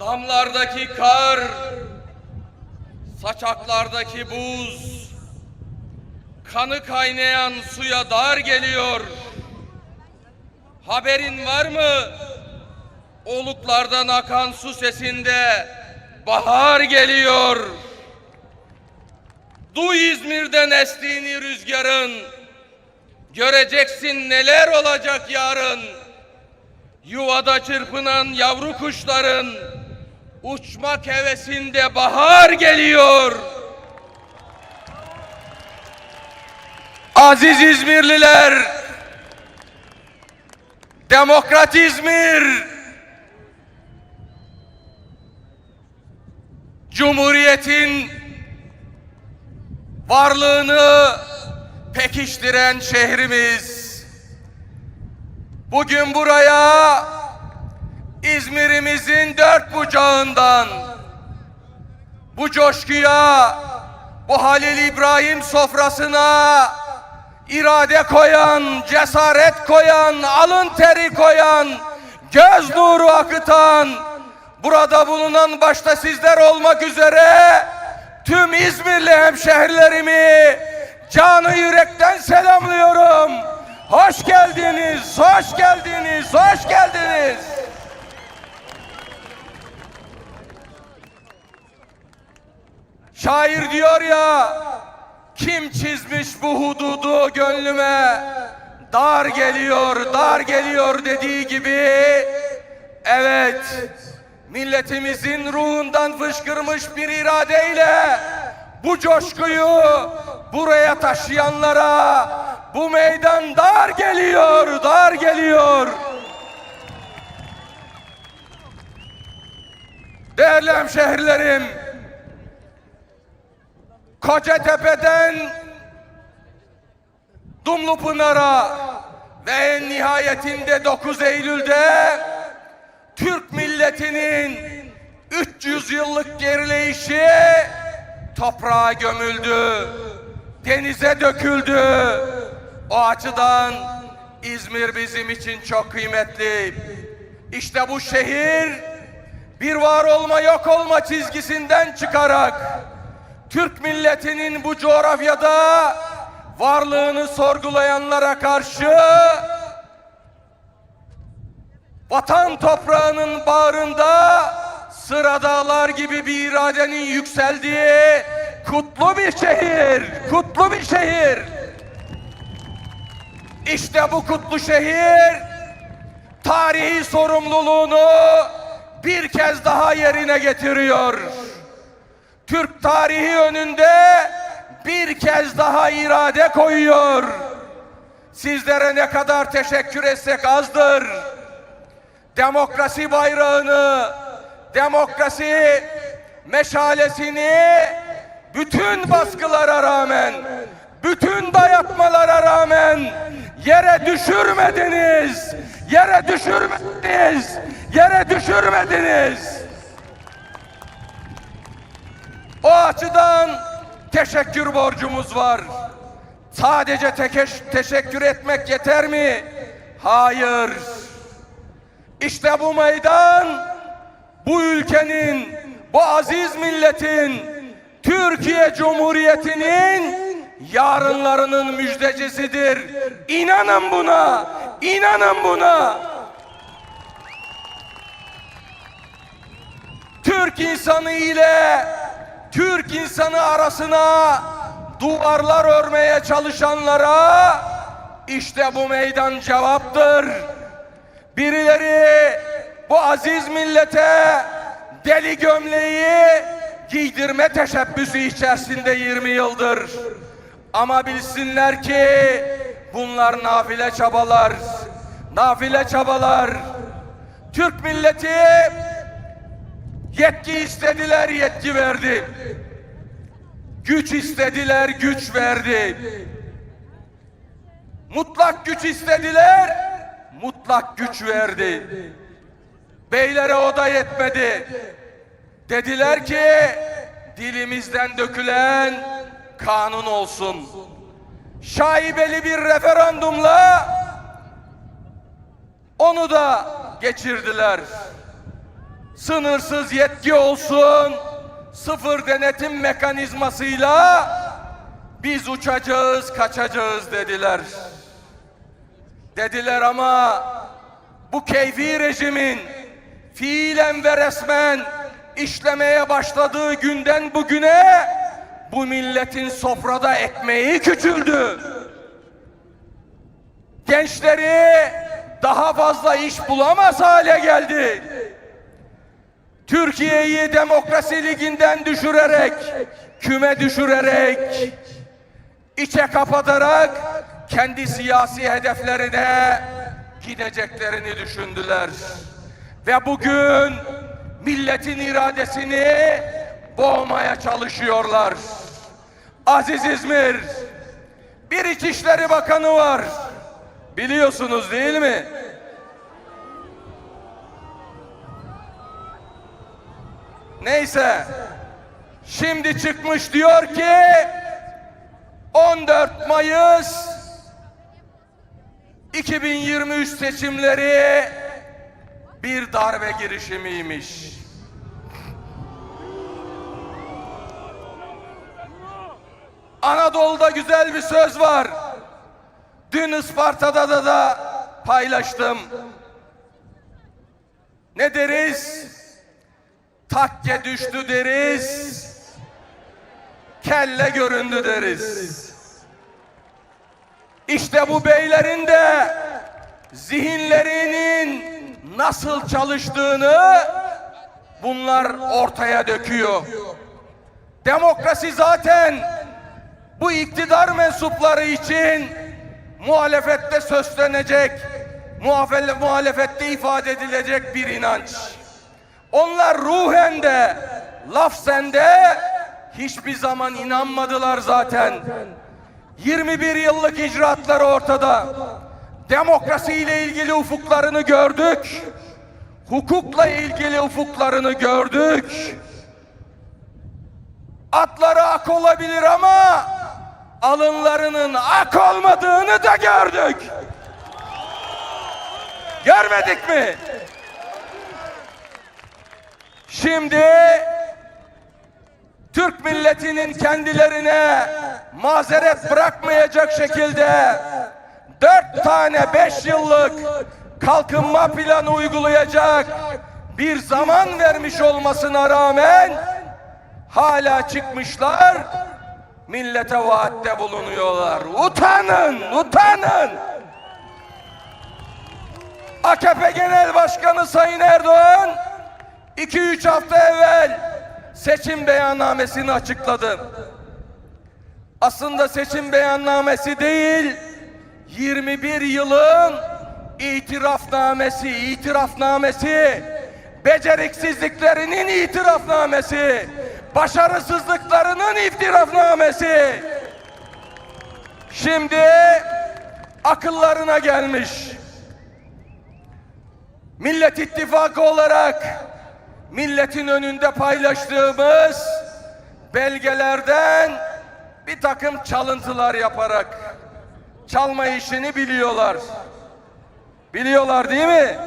Damlardaki kar, saçaklardaki buz, kanı kaynayan suya dar geliyor. Haberin var mı? Oluklardan akan su sesinde bahar geliyor. Duy İzmir'den estiğini rüzgarın. Göreceksin neler olacak yarın. Yuvada çırpınan yavru kuşların uçmak hevesinde bahar geliyor. Aziz İzmirliler, Demokrat İzmir, Cumhuriyetin varlığını pekiştiren şehrimiz. Bugün buraya İzmir'imizin dört bucağından bu coşkuya, bu Halil İbrahim sofrasına irade koyan, cesaret koyan, alın teri koyan, göz nuru akıtan, burada bulunan başta sizler olmak üzere tüm İzmirli hemşehrilerimi canı yürekten selamlıyorum. Hoş geldiniz, hoş geldiniz, hoş geldiniz. Şair diyor ya, kim çizmiş bu hududu gönlüme? Dar geliyor, dar geliyor dediği gibi, evet, milletimizin ruhundan fışkırmış bir iradeyle bu coşkuyu buraya taşıyanlara bu meydan dar geliyor, dar geliyor. Değerli hemşehrilerim, Kocatepe'den Dumlupınar'a ve en nihayetinde 9 Eylül'de Türk milletinin 300 yıllık gerileyişi toprağa gömüldü, denize döküldü. O açıdan İzmir bizim için çok kıymetli. İşte bu şehir bir var olma yok olma çizgisinden çıkarak Türk milletinin bu coğrafyada varlığını sorgulayanlara karşı vatan toprağının bağrında sıra dağlar gibi bir iradenin yükseldiği kutlu bir şehir, kutlu bir şehir. İşte bu kutlu şehir tarihi sorumluluğunu bir kez daha yerine getiriyor. Türk tarihi önünde bir kez daha irade koyuyor. Sizlere ne kadar teşekkür etsek azdır. Demokrasi bayrağını, demokrasi meşalesini bütün baskılara rağmen, bütün dayatmalara rağmen yere düşürmediniz. Yere düşürmediniz. Yere düşürmediniz. O açıdan teşekkür borcumuz var. Sadece tekeş- teşekkür etmek yeter mi? Hayır. İşte bu meydan bu ülkenin, bu aziz milletin, Türkiye Cumhuriyeti'nin yarınlarının müjdecisidir. İnanın buna, inanın buna. Türk insanı ile Türk insanı arasına duvarlar örmeye çalışanlara işte bu meydan cevaptır. Birileri bu aziz millete deli gömleği giydirme teşebbüsü içerisinde 20 yıldır. Ama bilsinler ki bunlar nafile çabalar. Nafile çabalar. Türk milleti Yetki istediler, yetki verdi. Güç istediler, güç verdi. Mutlak güç istediler, mutlak güç verdi. Beylere o da yetmedi. Dediler ki dilimizden dökülen kanun olsun. Şaibeli bir referandumla onu da geçirdiler. Sınırsız yetki olsun, sıfır denetim mekanizmasıyla biz uçacağız, kaçacağız dediler. Dediler ama bu keyfi rejimin fiilen ve resmen işlemeye başladığı günden bugüne bu milletin sofrada ekmeği küçüldü. Gençleri daha fazla iş bulamaz hale geldi. Türkiye'yi demokrasi liginden düşürerek, küme düşürerek, içe kapatarak kendi siyasi hedeflerine gideceklerini düşündüler. Ve bugün milletin iradesini boğmaya çalışıyorlar. Aziz İzmir, bir İçişleri Bakanı var. Biliyorsunuz değil mi? Neyse. Şimdi çıkmış diyor ki 14 Mayıs 2023 seçimleri bir darbe girişimiymiş. Anadolu'da güzel bir söz var. Dün Isparta'da da, da paylaştım. Ne deriz? Takke düştü deriz. Kelle göründü deriz. İşte bu beylerin de zihinlerinin nasıl çalıştığını bunlar ortaya döküyor. Demokrasi zaten bu iktidar mensupları için muhalefette sözlenecek, muhalefette ifade edilecek bir inanç. Onlar ruhen de, lafzen de hiçbir zaman inanmadılar zaten. 21 yıllık icraatları ortada. Demokrasi ile ilgili ufuklarını gördük. Hukukla ilgili ufuklarını gördük. Atları ak olabilir ama alınlarının ak olmadığını da gördük. Görmedik mi? Şimdi Türk milletinin kendilerine mazeret bırakmayacak şekilde dört tane beş yıllık kalkınma planı uygulayacak bir zaman vermiş olmasına rağmen hala çıkmışlar millete vaatte bulunuyorlar. Utanın, utanın. AKP Genel Başkanı Sayın Erdoğan 2-3 hafta evvel seçim beyannamesini açıkladı. Aslında seçim beyannamesi değil, 21 yılın itirafnamesi, itirafnamesi, beceriksizliklerinin itirafnamesi, başarısızlıklarının itirafnamesi. Şimdi akıllarına gelmiş. Millet İttifakı olarak milletin önünde paylaştığımız belgelerden bir takım çalıntılar yaparak çalma işini biliyorlar. Biliyorlar değil mi?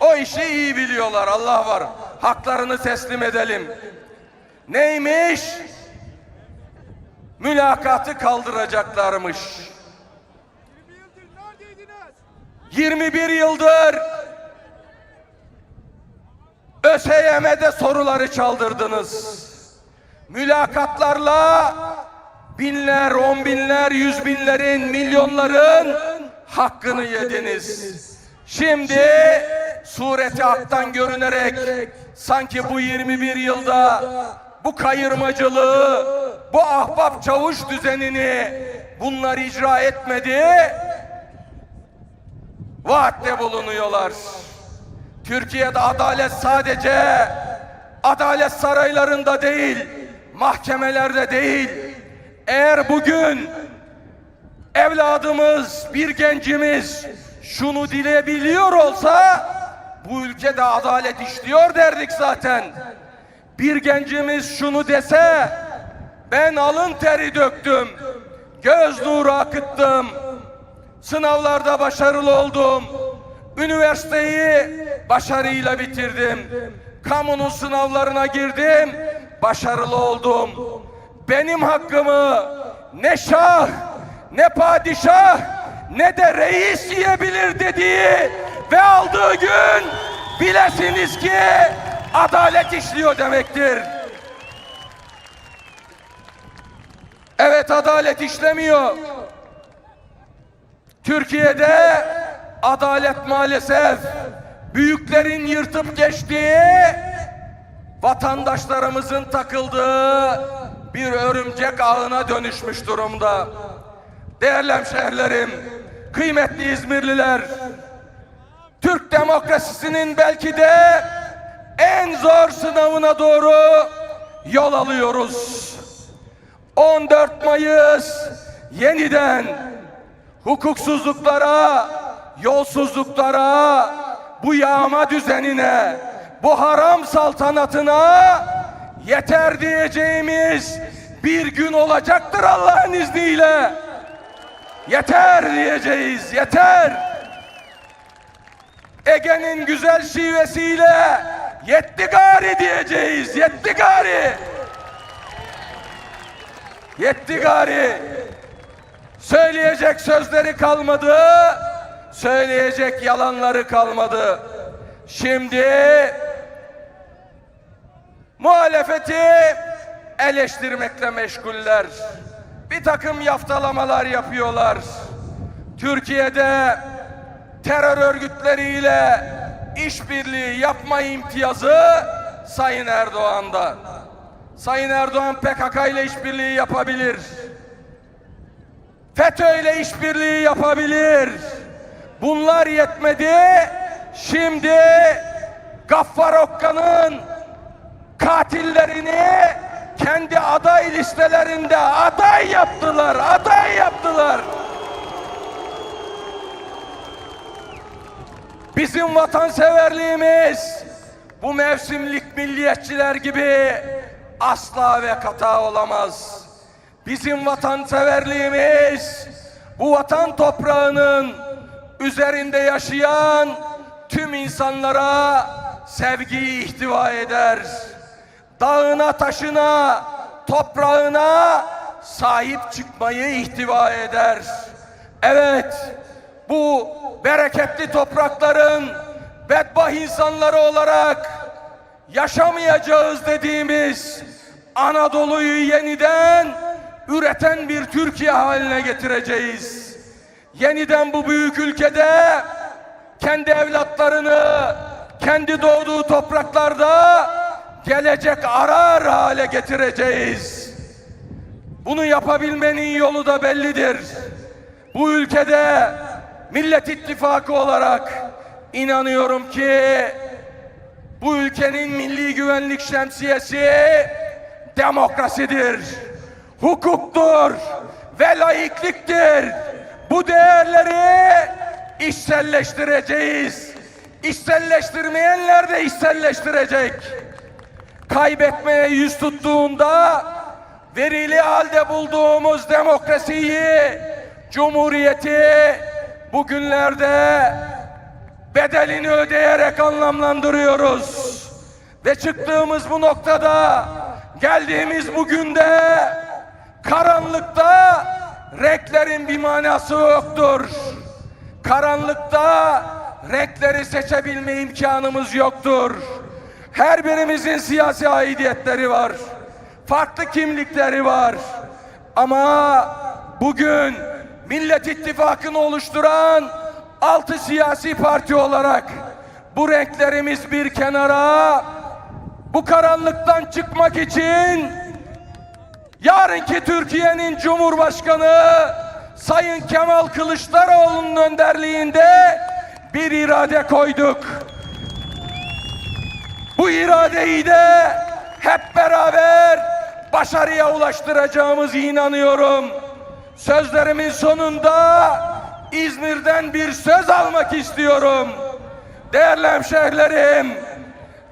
O işi iyi biliyorlar Allah var. Haklarını teslim edelim. Neymiş? Mülakatı kaldıracaklarmış. 21 yıldır ÖSYM'de soruları çaldırdınız. Mülakatlarla binler, on binler, yüz binlerin, milyonların hakkını yediniz. Şimdi sureti haktan görünerek sanki bu 21 yılda bu kayırmacılığı, bu ahbap çavuş düzenini bunlar icra etmedi vaatte bulunuyorlar. Türkiye'de adalet sadece adalet saraylarında değil, mahkemelerde değil. Eğer bugün evladımız, bir gencimiz şunu dileyebiliyor olsa bu ülkede adalet işliyor derdik zaten. Bir gencimiz şunu dese ben alın teri döktüm, göz nuru akıttım, Sınavlarda başarılı oldum. Üniversiteyi başarıyla bitirdim. Kamunun sınavlarına girdim, başarılı oldum. Benim hakkımı ne şah, ne padişah, ne de reis yiyebilir dediği ve aldığı gün bilesiniz ki adalet işliyor demektir. Evet adalet işlemiyor. Türkiye'de adalet maalesef büyüklerin yırtıp geçtiği vatandaşlarımızın takıldığı bir örümcek ağına dönüşmüş durumda. Değerli hemşehrilerim, kıymetli İzmirliler, Türk demokrasisinin belki de en zor sınavına doğru yol alıyoruz. 14 Mayıs yeniden hukuksuzluklara, yolsuzluklara, bu yağma düzenine, bu haram saltanatına yeter diyeceğimiz bir gün olacaktır Allah'ın izniyle. Yeter diyeceğiz, yeter. Ege'nin güzel şivesiyle yetti gari diyeceğiz, yetti gari. Yetti gari. Söyleyecek sözleri kalmadı. Söyleyecek yalanları kalmadı. Şimdi muhalefeti eleştirmekle meşguller. Bir takım yaftalamalar yapıyorlar. Türkiye'de terör örgütleriyle işbirliği yapma imtiyazı Sayın Erdoğan'da. Sayın Erdoğan PKK ile işbirliği yapabilir. FETÖ ile işbirliği yapabilir. Bunlar yetmedi. Şimdi Gaffar Okka'nın katillerini kendi aday listelerinde aday yaptılar, aday yaptılar. Bizim vatanseverliğimiz bu mevsimlik milliyetçiler gibi asla ve kata olamaz. Bizim vatanseverliğimiz bu vatan toprağının üzerinde yaşayan tüm insanlara sevgiyi ihtiva eder. Dağına, taşına, toprağına sahip çıkmayı ihtiva eder. Evet, bu bereketli toprakların bedbah insanları olarak yaşamayacağız dediğimiz Anadolu'yu yeniden üreten bir Türkiye haline getireceğiz. Yeniden bu büyük ülkede kendi evlatlarını kendi doğduğu topraklarda gelecek arar hale getireceğiz. Bunu yapabilmenin yolu da bellidir. Bu ülkede Millet İttifakı olarak inanıyorum ki bu ülkenin milli güvenlik şemsiyesi demokrasidir, hukuktur ve laikliktir. Bu değerleri işselleştireceğiz. İşselleştirmeyenler de işselleştirecek. Kaybetmeye yüz tuttuğunda verili halde bulduğumuz demokrasiyi, cumhuriyeti bugünlerde bedelini ödeyerek anlamlandırıyoruz. Ve çıktığımız bu noktada, geldiğimiz bugün de karanlıkta renklerin bir manası yoktur. Karanlıkta renkleri seçebilme imkanımız yoktur. Her birimizin siyasi aidiyetleri var. Farklı kimlikleri var. Ama bugün Millet İttifakı'nı oluşturan altı siyasi parti olarak bu renklerimiz bir kenara bu karanlıktan çıkmak için yarınki Türkiye'nin Cumhurbaşkanı Sayın Kemal Kılıçdaroğlu'nun önderliğinde bir irade koyduk. Bu iradeyi de hep beraber başarıya ulaştıracağımız inanıyorum. Sözlerimin sonunda İzmir'den bir söz almak istiyorum. Değerli hemşehrilerim,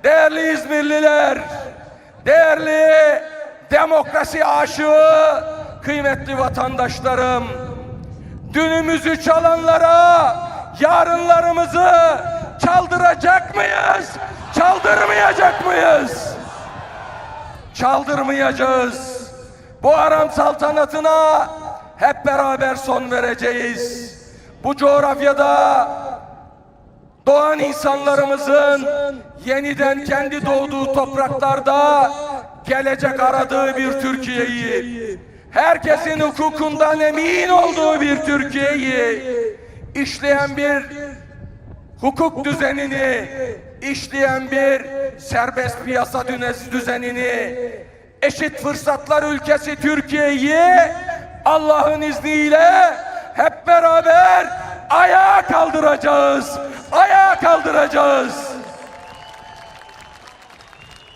değerli İzmirliler, değerli demokrasi aşığı, kıymetli vatandaşlarım, dünümüzü çalanlara yarınlarımızı çaldıracak mıyız? Çaldırmayacak mıyız? Çaldırmayacağız. Bu haram saltanatına hep beraber son vereceğiz. Bu coğrafyada doğan insanlarımızın yeniden kendi doğduğu topraklarda gelecek aradığı bir Türkiye'yi, herkesin hukukundan emin olduğu bir Türkiye'yi işleyen bir hukuk düzenini, işleyen bir serbest piyasa düzenini, eşit fırsatlar ülkesi Türkiye'yi Allah'ın izniyle hep beraber ayağa kaldıracağız. Ayağa kaldıracağız.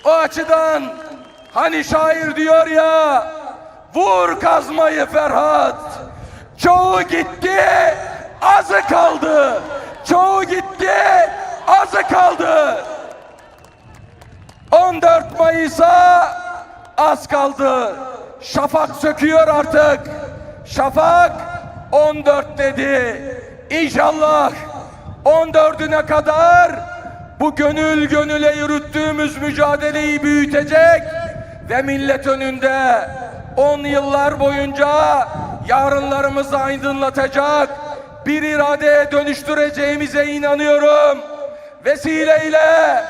O açıdan hani şair diyor ya vur kazmayı Ferhat. Çoğu gitti azı kaldı. Çoğu gitti azı kaldı. 14 Mayıs'a az kaldı. Şafak söküyor artık. Şafak 14 dedi. İnşallah 14'üne kadar bu gönül gönüle yürüttüğümüz mücadeleyi büyütecek ve millet önünde 10 yıllar boyunca yarınlarımızı aydınlatacak bir iradeye dönüştüreceğimize inanıyorum. Vesileyle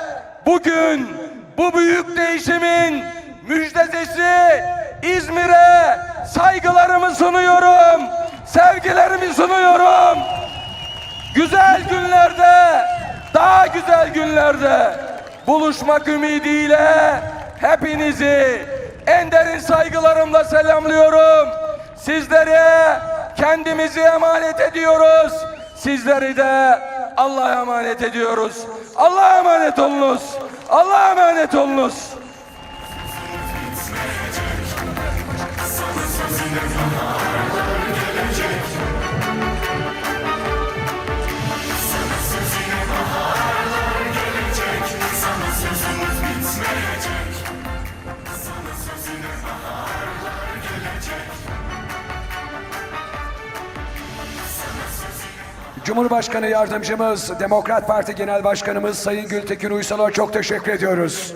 bugün bu büyük değişimin müjdecisi İzmir'e saygılarımı sunuyorum. Sevgilerimi sunuyorum güzel günlerde, daha güzel günlerde buluşmak ümidiyle hepinizi en derin saygılarımla selamlıyorum. Sizlere kendimizi emanet ediyoruz. Sizleri de Allah'a emanet ediyoruz. Allah'a emanet olunuz. Allah'a emanet olunuz. Cumhurbaşkanı Yardımcımız, Demokrat Parti Genel Başkanımız Sayın Gültekin Uysal'a çok teşekkür ediyoruz.